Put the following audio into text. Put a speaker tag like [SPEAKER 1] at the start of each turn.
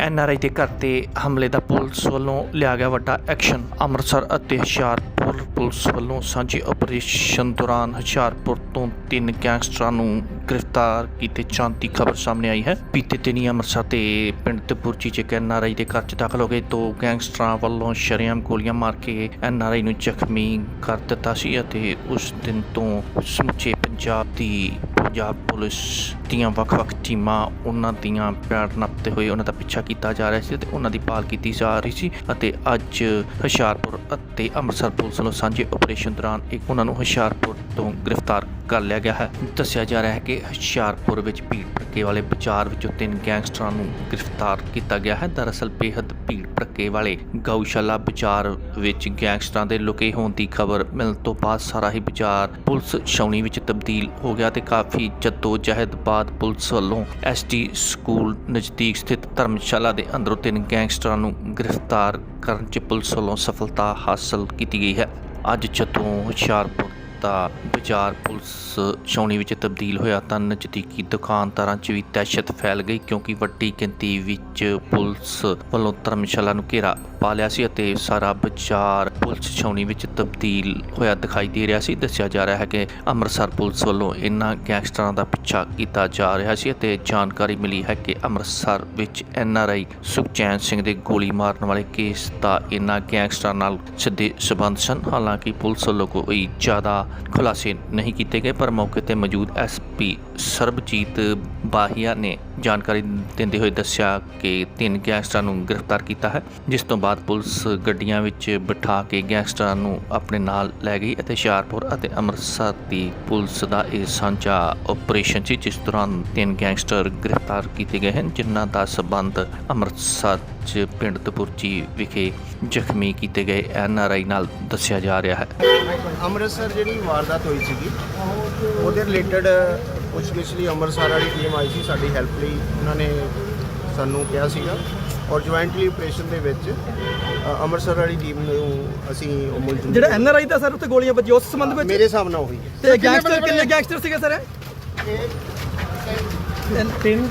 [SPEAKER 1] N R I ਦੇ ਘਰ ਤੇ ਹਮਲੇ ਦਾ ਪੁਲਿਸ ਵੱਲੋਂ ਲਿਆ ਗਿਆ ਵੱਡਾ ਐਕਸ਼ਨ। ਅੰਮ੍ਰਿਤਸਰ ਅਤੇ ਹੁਸ਼ਿਆਰਪੁਰ ਪੁਲਿਸ ਵੱਲੋਂ ਸਾਂਝੇ ਆਪਰੇਸ਼ਨ ਦੌਰਾਨ ਹੁਸ਼ਿਆਰਪੁਰ ਤੋਂ ਤਿੰਨ ਗੈਂਗਸਟਰਾਂ ਨੂੰ ਗ੍ਰਿਫਤਾਰ ਕੀਤੇ ਜਾਣ ਦੀ ਖਬਰ ਸਾਹਮਣੇ ਆਈ ਹੈ। ਬੀਤੇ ਦਿਨੀ ਅੰਮ੍ਰਿਤਸਰ ਤੇ ਪਿੰਡ ਤਪੁਰਚੀ ਚ ਇੱਕ ਆਈ ਦੇ ਘਰ 'ਚ ਦਾਖਲ ਹੋ ਗਏ। ਦੋ ਗੈਂਗਸਟਰਾਂ ਵੱਲੋਂ ਸ਼ਰੇਆਮ ਗੋਲੀਆਂ ਮਾਰ ਕੇ ਐੱਨ ਆਰ ਆਈ ਨੂੰ ਜ਼ਖਮੀ ਕਰ ਦਿੱਤਾ ਸੀ ਅਤੇ ਉਸ ਦਿਨ ਤੋਂ ਸਮੁੱਚੇ ਪੰਜਾਬ ਦੀ ਪੰਜਾਬ ਪੁਲਿਸ ਦੀਆਂ ਵੱਖ-ਵੱਖ ਟੀਮਾਂ ਉਹਨਾਂ ਦੀਆਂ ਪੈੜ ਨੱਪਦੇ ਹੋਏ ਉਹਨਾਂ ਦਾ ਪਿੱਛਾ ਕੀਤਾ ਜਾ ਰਿਹਾ ਸੀ ਤੇ ਉਹਨਾਂ ਦੀ ਭਾਲ ਕੀਤੀ ਜਾ ਰਹੀ ਸੀ ਅਤੇ ਅੱਜ ਹੁਸ਼ਿਆਰਪੁਰ ਅਤੇ ਅੰਮ੍ਰਿਤਸਰ ਪੁਲਿਸ ਵੱਲੋਂ ਸਾਂਝੇ ਆਪਰੇਸ਼ਨ ਦੌਰਾਨ ਇੱਕ ਉਹਨਾਂ ਨੂੰ ਹੁਸ਼ਿਆਰਪੁਰ ਤੋਂ ਗ੍ਰਿਫਤਾਰ ਕਰ ਲਿਆ ਗਿਆ ਹੈ। ਦੱਸਿਆ ਜਾ ਰਿਹਾ ਹੈ ਕਿ ਹੁਸ਼ਿਆਰਪੁਰ ਵਿੱਚ ਭੀੜ ਭੜੱਕੇ ਵਾਲੇ ਬਾਜ਼ਾਰ ਵਿੱਚੋਂ ਤਿੰਨ ਗੈਂਗਸਟਰਾਂ ਨੂੰ ਗ੍ਰਿਫਤਾਰ ਕੀਤਾ ਗਿਆ ਹੈ। ਦਰਅਸਲ ਬੇਹੱਦ ਭੀੜ ਭੜੱਕੇ ਵਾਲੇ ਗਊਸ਼ਾਲਾ ਬਾਜ਼ਾਰ ਵਿੱਚ ਗੈਂਗਸਟਰਾਂ ਦੇ ਲੁਕੇ ਹੋਣ ਦੀ ਖਬਰ ਮਿਲਣ ਤੋਂ ਬਾਅਦ ਸਾਰਾ ਹੀ ਬਾਜ਼ਾਰ ਪੁਲਿਸ ਛਾਉਣੀ ਵਿੱਚ ਤਬਦੀਲ ਹੋ ਗਿਆ ਤੇ ਕਾਫੀ ਜੱਦੋ ਜਹਿਦ ਬਾਅਦ ਪੁਲਿਸ ਵੱਲੋਂ ਐਸਟੀ ਸਕੂਲ ਨਜ਼ਦੀਕ ਸਥਿਤ ਧਰਮਸ਼ਾਲਾ ਦੇ ਅੰਦਰੋਂ ਤਿੰਨ ਗੈਂਗਸਟਰਾਂ ਨੂੰ ਗ੍ਰਿਫਤਾਰ ਕਰਨ 'ਚ ਪੁਲਿਸ ਵੱਲੋਂ ਸਫਲਤਾ ਹਾਸਲ ਕੀਤੀ ਗਈ ਹੈ। ਅੱਜ ਜਦੋਂ ਹੁਸ਼ਿਆਰਪੁਰ ਦਾ ਬਾਜ਼ਾਰ ਪੁਲਿਸ ਛਾਉਣੀ ਵਿੱਚ ਤਬਦੀਲ ਹੋਇਆ ਤਾਂ ਨਜ਼ਦੀਕੀ ਦੁਕਾਨਦਾਰਾਂ 'ਚ ਵੀ ਦਹਿਸ਼ਤ ਫੈਲ ਗਈ ਕਿਉਂਕਿ ਵੱਡੀ ਗਿਣਤੀ ਵਿੱਚ ਪੁਲਿਸ ਵੱਲੋਂ ਧਰਮਸ਼ਾਲਾ ਨੂੰ ਘੇਰਾ ਪਾ ਲਿਆ ਸੀ ਅਤੇ ਸਾਰਾ ਬਾਜ਼ਾਰ ਪੁਲਿਸ ਛਾਉਣੀ ਵਿੱਚ ਤਬਦੀਲ ਹੋਇਆ ਦਿਖਾਈ ਦੇ ਰਿਹਾ ਸੀ। ਦੱਸਿਆ ਜਾ ਰਿਹਾ ਹੈ ਕਿ ਅੰਮ੍ਰਿਤਸਰ ਪੁਲਿਸ ਵੱਲੋਂ ਇਨ੍ਹਾਂ ਗੈਂਗਸਟਰਾਂ ਦਾ ਪਿੱਛਾ ਕੀਤਾ ਜਾ ਰਿਹਾ ਸੀ ਅਤੇ ਜਾਣਕਾਰੀ ਮਿਲੀ ਹੈ ਕਿ ਅੰਮ੍ਰਿਤਸਰ ਵਿੱਚ ਐਨਆਰਆਈ ਸੁਖਚੈਨ ਸਿੰਘ ਦੇ ਗੋਲੀ ਮਾਰਨ ਵਾਲੇ ਕੇਸ ਦਾ ਇਨ੍ਹਾਂ ਗੈਂਗਸਟਰਾਂ ਨਾਲ ਸਿੱਧੇ ਸਬੰਧ ਸਨ। ਹਾਲਾਂਕਿ ਪੁਲਿਸ ਵੱਲੋਂ ਕੋਈ ਜ਼ਿਆਦਾ ਖੁਲਾਸੇ ਨਹੀਂ ਕੀਤੇ ਗਏ, ਪਰ ਮੌਕੇ ਤੇ ਮੌਜੂਦ ਐਸਪੀ ਸਰਬਜੀਤ ਬਾਹੀਆ ਨੇ ਜਾਣਕਾਰੀ ਦਿੰਦੇ ਹੋਏ ਦੱਸਿਆ ਕਿ ਤਿੰਨ ਗੈਂਗਸਟਰਾਂ ਨੂੰ ਗ੍ਰਿਫਤਾਰ ਕੀਤਾ ਹੈ, ਜਿਸ ਤੋਂ ਬਾਅਦ ਪੁਲਿਸ ਗੱਡੀਆਂ ਵਿੱਚ ਬਿਠਾ ਕੇ ਗੈਂਗਸਟਰਾਂ ਨੂੰ ਆਪਣੇ ਨਾਲ ਲੈ ਗਈ ਅਤੇ ਹੁਸ਼ਿਆਰਪੁਰ ਅਤੇ ਅੰਮ੍ਰਿਤਸਰ ਦੀ ਪੁਲਿਸ ਦਾ ਇਹ ਸਾਂਝਾ ਆਪਰੇਸ਼ਨ ਸੀ, ਜਿਸ ਦੌਰਾਨ ਤਿੰਨ ਗੈਂਗਸਟਰ ਗ੍ਰਿਫਤਾਰ ਕੀਤੇ ਗਏ ਹਨ, ਜਿਨ੍ਹਾਂ ਦਾ ਸਬੰਧ ਅੰਮ੍ਰਿਤਸਰ 'ਚ ਪਿੰਡ ਤਪੁਰਚੀ ਵਿਖੇ ਜ਼ਖਮੀ ਕੀਤੇ ਗਏ। ਐਨਆਰਆਈ ਨਾਲ ਦੱਸਿਆ ਜਾ ਰਿਹਾ ਹੈ।
[SPEAKER 2] ਅੰਮ੍ਰਿਤਸਰ ਜਿਹੜੀ ਵਾਰਦਾਤ ਹੋਈ ਸੀਗੀ, ਉਹਦੇ ਰਿਲੇਟਡ ਪੁੱਛਗਿੱਛ ਲਈ ਅੰਮ੍ਰਿਤਸਰ ਵਾਲੀ ਟੀਮ ਆਈ ਸੀ ਸਾਡੀ ਹੈਲਪ ਲਈ ਉਹਨਾਂ ਨੇ ਸਾਨੂੰ ਕਿਹਾ ਸੀਗਾ। ਔਰ ਜੁਆਇੰਟਲੀ ਆਪਰੇਸ਼ਨ ਦੇ ਵਿੱਚ ਅ, ਅੰਮ੍ਰਿਤਸਰ ਵਾਲੀ ਟੀਮ ਨੂੰ ਅਸੀਂ ਉਹ ਮੁਲਜ਼ਮ
[SPEAKER 3] ਜਿਹੜਾ N R I the sir ਉੱਤੇ ਗੋਲੀਆਂ ਵੱਜੀਆਂ ਉਸ ਸੰਬੰਧ ਵਿੱਚ?
[SPEAKER 2] ਮੇਰੇ ਹਿਸਾਬ ਨਾਲ ਉਹੀ। ਹੈ
[SPEAKER 3] ਤੇ ਗੈਂਗਸਟਰ ਕਿੰਨੇ ਗੈਂਗਸਟਰ ਸੀਗੇ ਸਰ
[SPEAKER 2] ਇਹ
[SPEAKER 3] ਤਿੰਨ